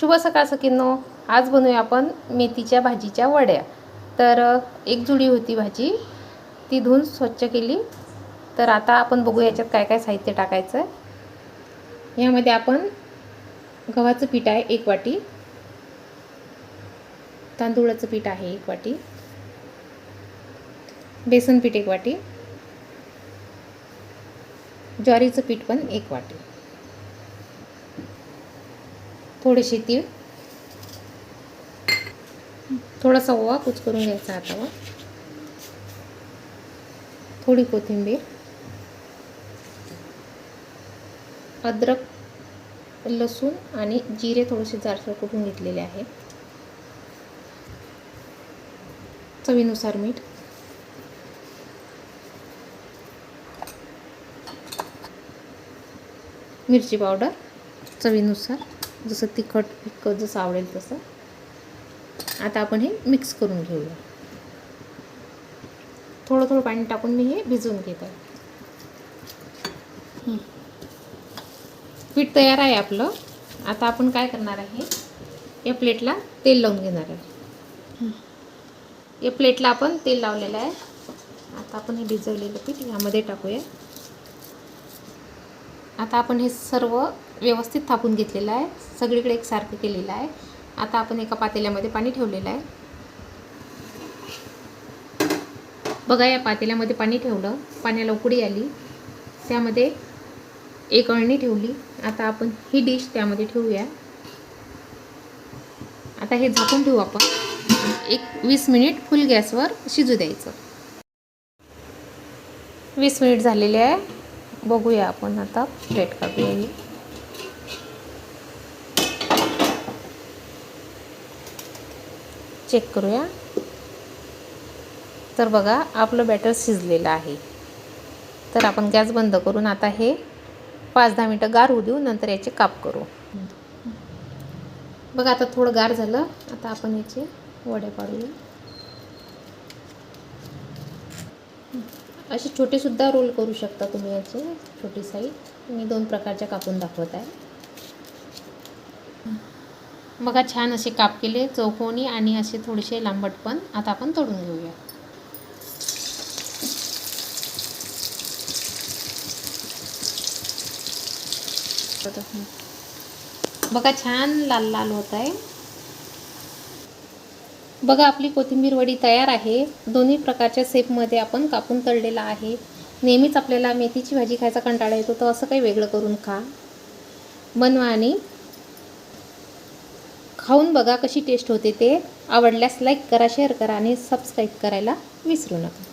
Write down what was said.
शुभ सकाळ सकिनो आज बनवूया आपण मेथीच्या भाजीच्या वड्या. तर एक जुडी होती भाजी. ती धुवून स्वच्छ केली. तर आता आपण बघू याच्यात काय काय साहित्य टाकायचं आहे यामध्ये आपण गव्हाचं पीठ आहे एक वाटी. तांदूळाचं पीठ आहे एक वाटी. बेसन पीठ एक वाटी. ज्वारीचं पीठ पण एक वाटी. थोडीशी तीळ. थोडासा ओवा कुच करून घ्यायचा हातावर. थोडी कोथिंबीर. अद्रक लसूण आणि जिरे थोडेसे जारसर कुठून घेतलेले आहे. चवीनुसार मीठ. मिरची पावडर चवीनुसार. जसं तिखट फिक्कट जसं आवडेल तसं. आता आपण हे मिक्स करून घेऊया. थोडं थोडं पाणी टाकून मी हे भिजवून घेत आहे. पीठ तयार आहे आपलं. आता आपण काय करणार आहे? या प्लेटला तेल लावून घेणार आहे. या प्लेटला आपण तेल लावलेलं आहे. आता आपण हे भिजवलेलं पीठ यामध्ये टाकूया. आता आपण हे सर्व व्यवस्थित थापून घेतलेलं आहे. सगळीकडे एकसारखं केलेलं आहे. आता आपण एका पातेल्यामध्ये पाणी ठेवलेलं आहे. बघा या पातेल्यामध्ये पाणी ठेवलं. पाण्याला उकडी आली. त्यामध्ये एक अळणी ठेवली. आता आपण ही डिश त्यामध्ये ठेवूया. आता हे झाकून ठेवू आपण. एक वीस मिनिट फुल गॅसवर शिजू द्यायचं. वीस मिनिट झालेले आहे. बघूया आपण आता. प्लेट काढूया ही चेक करूया. तर बघा आपलं बॅटर शिजलेलं आहे. तर आपण गॅस बंद करून आता हे पाच दहा मिनटं गार होऊ देऊ नंतर याचे काप करू. बघा आता थोडं गार झालं. आता आपण याचे वडे पाडूया. असे छोटेसुद्धा रोल करू शकता तुम्ही याचे छोटी साईज मी दोन प्रकारच्या कापून दाखवत आहे. बघा छान असे काप केले चौकोनी आणि असे थोडेसे लांबट पण. आता आपण तोडून घेऊया. बघा छान लाल लाल होत आहे. बघा आपली कोथिंबीर वडी तयार आहे. दोन्ही प्रकारच्या सेपमध्ये आपण कापून तळलेला आहे. नेहमीच आपल्याला मेथीची भाजी खायचा कंटाळा येतो तर असं काही वेगळं करून खा. बनवा आणि खाऊन बघा कशी टेस्ट होते ते. आवडल्यास लाईक करा शेअर करा आणि सबस्क्राईब करायला विसरू नका.